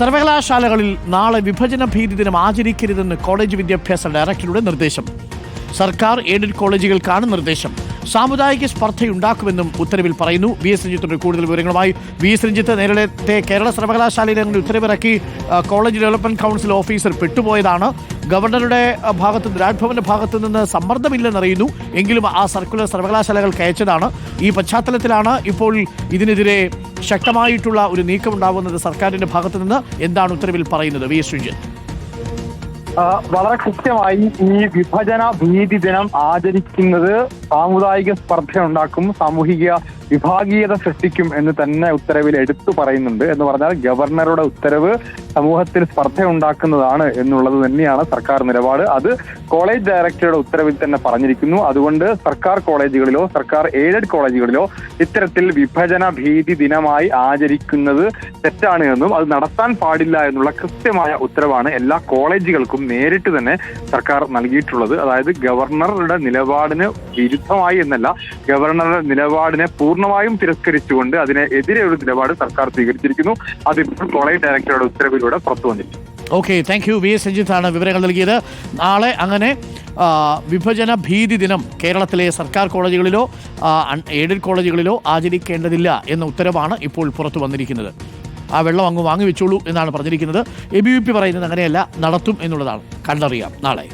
സർവകലാശാലകളിൽ നാളെ വിഭജന ഭീതി ദിനം ആചരിക്കരുതെന്ന് കോളേജ് വിദ്യാഭ്യാസ ഡയറക്ടറുടെ നിർദ്ദേശം. സർക്കാർ എയ്ഡഡ് കോളേജുകൾക്കാണ് നിർദ്ദേശം. സാമുദായിക സ്പർദ്ധയുണ്ടാക്കുമെന്നും ഉത്തരവിൽ പറയുന്നു. വി എസ് രഞ്ജിത്തിന്റെ കൂടുതൽ വിവരങ്ങളുമായി വി എസ് രഞ്ജിത്ത് നേരത്തെ കേരള സർവകലാശാലയിൽ അങ്ങനെ ഉത്തരവിറക്കി കോളേജ് ഡെവലപ്മെന്റ് കൗൺസിൽ ഓഫീസർ പെട്ടുപോയതാണ്. ഗവർണറുടെ ഭാഗത്ത് രാജ്ഭവന്റെ ഭാഗത്ത് നിന്ന് സമ്മർദ്ദമില്ലെന്നറിയുന്നു. എങ്കിലും ആ സർക്കുലർ സർവകലാശാലകൾക്ക് അയച്ചതാണ്. ഈ പശ്ചാത്തലത്തിലാണ് ഇപ്പോൾ ഇതിനെതിരെ ശക്തമായിട്ടുള്ള ഒരു നീക്കമുണ്ടാവുന്നത് സർക്കാരിന്റെ ഭാഗത്ത് നിന്ന് എന്താണ് ഉത്തരവിൽ പറയുന്നത് വി എസ് വളരെ കൃത്യമായി ഈ വിഭജന ഭീതി ദിനം ആചരിക്കുന്നത് സാമുദായിക സ്പർദ്ധ ഉണ്ടാക്കും സാമൂഹിക വിഭാഗീയത സൃഷ്ടിക്കും എന്ന് തന്നെ ഉത്തരവിൽ എടുത്തു പറയുന്നുണ്ട് എന്ന് പറഞ്ഞാൽ ഗവർണറുടെ ഉത്തരവ് സമൂഹത്തിൽ സ്പർദ്ധ ഉണ്ടാക്കുന്നതാണ് എന്നുള്ളത് തന്നെയാണ് സർക്കാർ നിലപാട്. അത് കോളേജ് ഡയറക്ടറുടെ ഉത്തരവിൽ തന്നെ പറഞ്ഞിരിക്കുന്നു. അതുകൊണ്ട് സർക്കാർ കോളേജുകളിലോ സർക്കാർ എയ്ഡഡ് കോളേജുകളിലോ ഇത്തരത്തിൽ വിഭജന ഭീതി ദിനമായി ആചരിക്കുന്നത് തെറ്റാണ് എന്നും അത് നടത്താൻ പാടില്ല എന്നുള്ള കൃത്യമായ ഉത്തരവാണ് എല്ലാ കോളേജുകൾക്കും നേരിട്ട് തന്നെ സർക്കാർ നൽകിയിട്ടുള്ളത്. അതായത് ഗവർണറുടെ നിലപാടിന് വിരുദ്ധമായി എന്നല്ല ഗവർണറുടെ നിലപാടിനെ പൂർണമായും തിരസ്കരിച്ചുകൊണ്ട് അതിനെതിരെ ഒരു നിലപാട് സർക്കാർ സ്വീകരിച്ചിരിക്കുന്നു. അതിപ്പോൾ കോളേജ് ഡയറക്ടറുടെ ഉത്തരവിലൂടെ പുറത്തു വന്നിട്ടുണ്ട് okay thank you V S രഞ്ജിത്താണ് വിവരങ്ങൾ നൽകിയത്. നാളെ അങ്ങനെ വിഭജന ഭീതി ദിനം കേരളത്തിലെ സർക്കാർ കോളേജുകളിലോ എയ്ഡഡ് കോളേജുകളിലോ ആചരിക്കേണ്ടതില്ല എന്ന ഉത്തരവാണ് ഇപ്പോൾ പുറത്തു വന്നിരിക്കുന്നത്. ആ വെള്ളം അങ്ങ് വാങ്ങി വെച്ചോളൂ എന്നാണ് പറഞ്ഞിരിക്കുന്നത്. എ ബി വി പി പറയുന്നത് അങ്ങനെയല്ല നടത്തും എന്നുള്ളതാണ്. കണ്ടറിയാം നാളെ.